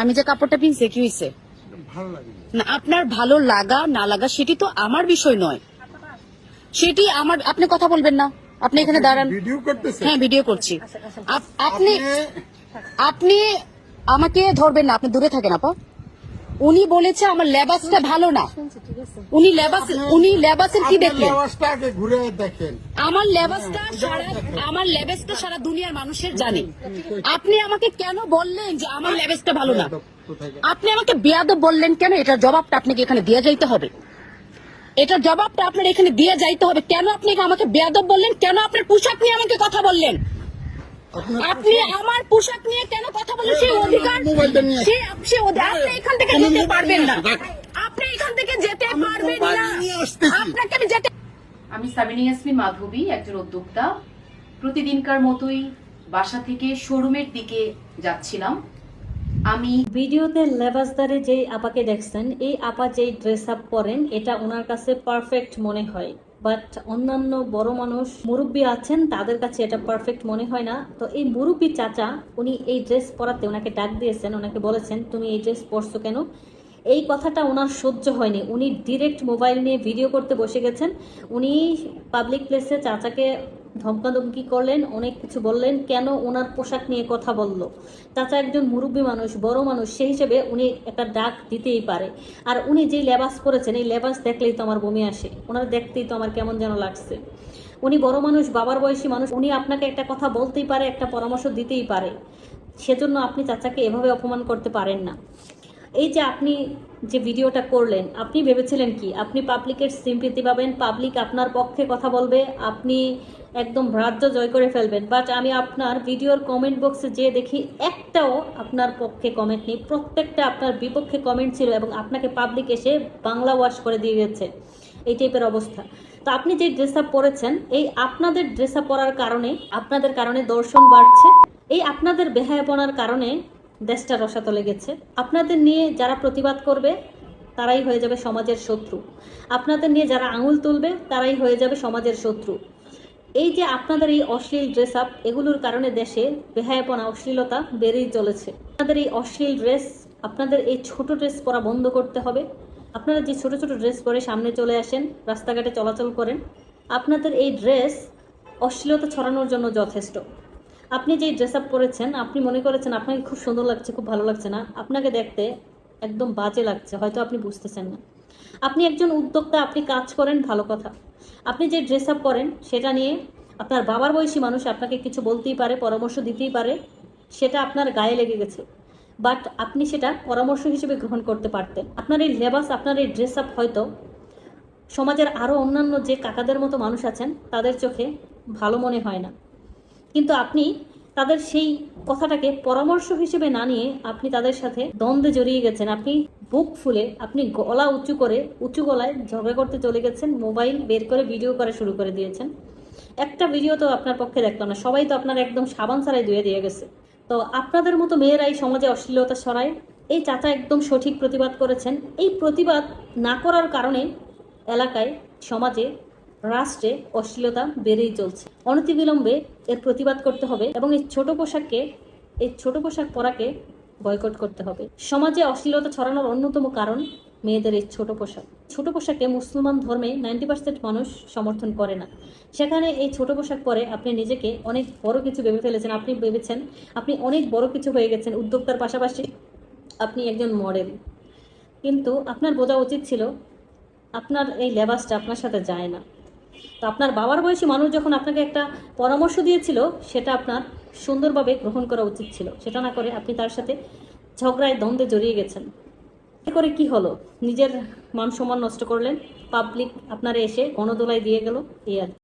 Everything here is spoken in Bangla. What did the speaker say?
আমি যে কাপড়টা পিনছি কি হয়েছে না। আপনার ভালো লাগা না লাগা সেটি তো আমার বিষয় নয়। সেটি আমার আপনি কথা বলবেন না। আপনি এখানে দাঁড়ান। হ্যাঁ ভিডিও করছি। আপনি আপনি আমাকে ধরবেন না আপনি দূরে থাকেন আপা। উনি বলেছে আমার লেবাসটা ভালো না। উনি লেবাস উনি লেবাসের কি দেখলেন? আমার লেবাসটা সারা আমার লেবাসটা সারা দুনিয়ার মানুষের জানে। আপনি আমাকে কেন বললেন যে আমার লেবাসটা ভালো না? আপনি আমাকে বেয়াদব বললেন কেন? এটার জবাবটা আপনাকে এখানে দিয়ে যাইতে হবে। এটার জবাবটা আপনার এখানে দিয়ে যাইতে হবে। কেন আপনি আমাকে বেয়াদব বললেন? কেন আপনার পোশাক নিয়ে আমাকে কথা বললেন? আপনি আমার পোশাক নিয়ে কেন কথা বললেন সেই অধিকার। সে- আপনি এখান থেকে আমি যেতে পারবেন না। আপনি এখান থেকে যেতে পারবেন না। আপনাকে আমি যেতে আমি সাবিনা ইয়াসমিন মাধবী একজন উদ্যোক্তা। প্রতিদিনকার মতোই বাসা থেকে শোরুমের দিকে যাচ্ছিলাম। আমি ভিডিওতে লেবাসদারে যেই আপাকে দেখছেন এই আপা যেই ড্রেস আপ করেন এটা ওনার কাছে পারফেক্ট মনে হয়। বাট অন্যান্য বড় মানুষ মুরব্বী আছেন, তাদের কাছে এটা পারফেক্ট মনে হয় না। তো এই মুরব্বী চাচা, উনি এই ড্রেস পরাতে ওনাকে ডাক দিয়েছেন ওনাকে বলেছেন, তুমি এই ড্রেস পরছো কেন? এই কথাটা ওনার সহ্য হয়নি। উনি ডিরেক্ট মোবাইল নিয়ে ভিডিও করতে বসে গেছেন। উনি পাবলিক প্লেসে চাচাকে ধমকাধমকি করলেন, অনেক কিছু বললেন, কেন ওনার পোশাক নিয়ে কথা বলল? চাচা একজন মুরব্বী মানুষ, বড় মানুষ সেই হিসেবে উনি একটা ডাক দিতেই পারে। আর উনি যে লেবাস করেছেন এই লেবাস দেখলেই তো আমার বমি আসে, ওনার দেখতেই তো আমার কেমন যেন লাগছে। উনি বড় মানুষ, বাবার বয়সী মানুষ, উনি আপনাকে একটা কথা বলতেই পারে, একটা পরামর্শ দিতেই পারে। সেজন্য আপনি চাচাকে এভাবে অপমান করতে পারেন না। এই যে আপনি যে ভিডিওটা করলেন, আপনি ভেবেছিলেন কি? আপনি পাবলিকের সিম্পিতি পাবেন পাবলিক আপনার পক্ষে কথা বলবে, আপনি একদম রাজ্য জয় করে ফেলবেন। বাট আমি আপনার ভিডিওর কমেন্ট বক্সে যে দেখি, একটাও আপনার পক্ষে কমেন্ট নেই। প্রত্যেকটা আপনার বিপক্ষে কমেন্ট ছিল এবং আপনাকে পাবলিক এসে বাংলা ওয়াশ করে দিয়ে গেছে। এই টাইপের অবস্থা। তো আপনি যে ড্রেস আপ পরেছেন, এই আপনাদের ড্রেস আপ পরার কারণে, আপনাদের কারণে দর্শন বাড়ছে। এই আপনাদের বেহায়াপনার কারণে দেশটা রসাতলে গেছে। আপনাদের নিয়ে যারা প্রতিবাদ করবে, তারাই হয়ে যাবে সমাজের শত্রু। আপনাদের নিয়ে যারা আঙুল তুলবে, তারাই হয়ে যাবে সমাজের শত্রু। এই যে আপনাদের এই অশ্লীল ড্রেস আপ এগুলোর কারণে দেশে বেহায়াপনা, অশ্লীলতা বেড়েই চলেছে। আপনাদের এই অশ্লীল ড্রেস আপনাদের এই ছোট ড্রেস পরা বন্ধ করতে হবে। আপনারা যে ছোট ছোট ড্রেস পরে সামনে চলে আসেন, রাস্তাঘাটে চলাচল করেন, আপনাদের এই ড্রেস অশ্লীলতা ছড়ানোর জন্য যথেষ্ট। আপনি যে ড্রেস আপ করেছেন, আপনি মনে করেছেন আপনাকে খুব সুন্দর লাগছে, খুব ভালো লাগছে না। আপনাকে দেখতে একদম বাজে লাগছে, হয়তো আপনি বুঝতেছেন না। আপনি একজন উদ্যোক্তা, আপনি কাজ করেন, ভালো কথা। আপনি যে ড্রেস আপ করেন, সেটা নিয়ে আপনার বাবার বয়সী মানুষ আপনাকে কিছু বলতেই পারে, পরামর্শ দিতেই পারে, সেটা আপনার গায়ে লেগে গেছে। বাট আপনি সেটা পরামর্শ হিসেবে গ্রহণ করতে পারতেন। আপনার এই লেবাস আপনার এই ড্রেস আপ হয়তো সমাজের আরও অন্যান্য যে কাকাদের মতো মানুষ আছেন, তাদের চোখে ভালো মনে হয় না। কিন্তু আপনি তাদের সেই কথাটাকে পরামর্শ হিসেবে না নিয়ে আপনি তাদের সাথে দ্বন্দ্বে জড়িয়ে গেছেন। আপনি বুক ফুলে, আপনি গলা উঁচু করে, উঁচু গলায় ঝগড়া করতে চলে গেছেন, মোবাইল বের করে ভিডিও করা শুরু করে দিয়েছেন। একটা ভিডিও তো আপনার পক্ষে দেখলাম না, সবাই তো আপনার একদম সাবান ছাড়াই ধুয়ে দিয়ে গেছে। তো আপনাদের মতো মেয়েরাই সমাজে অশ্লীলতা ছড়ায়, এই চাচা একদম সঠিক প্রতিবাদ করেছেন। এই প্রতিবাদ না করার কারণে এলাকায়, সমাজে রাষ্ট্রে অশ্লীলতা বেড়েই চলছে। অনতিবিলম্বে এর প্রতিবাদ করতে হবে এবং এই ছোট পোশাককে, এই ছোট পোশাক পরাকে বয়কট করতে হবে। সমাজে অশ্লীলতা ছড়ানোর অন্যতম কারণ মেয়েদের এই ছোট পোশাক। ছোট পোশাকে মুসলমান ধর্মে নাইনটি পার্সেন্ট মানুষ সমর্থন করে না। সেখানে এই ছোট পোশাক পরে আপনি নিজেকে অনেক বড় কিছু ভেবে ফেলেছেন, আপনি ভেবেছেন আপনি অনেক বড় কিছু হয়ে গেছেন, উদ্যোক্তার পাশাপাশি আপনি একজন মডেল। কিন্তু আপনার বোঝা উচিত ছিল আপনার এই লেবাসটা আপনার সাথে যায় না। তো আপনার বাবার বয়সী মানুষ যখন আপনাকে একটা পরামর্শ দিয়েছিল, সেটা আপনার সুন্দরভাবে গ্রহণ করা উচিত ছিল। সেটা না করে আপনি তার সাথে ঝগড়ায় দ্বন্দ্বে জড়িয়ে গেছেন। করে কি হলো? নিজের মান সম্মান নষ্ট করলেন পাবলিক আপনারা এসে গণদোলায় দিয়ে গেল, এই আর।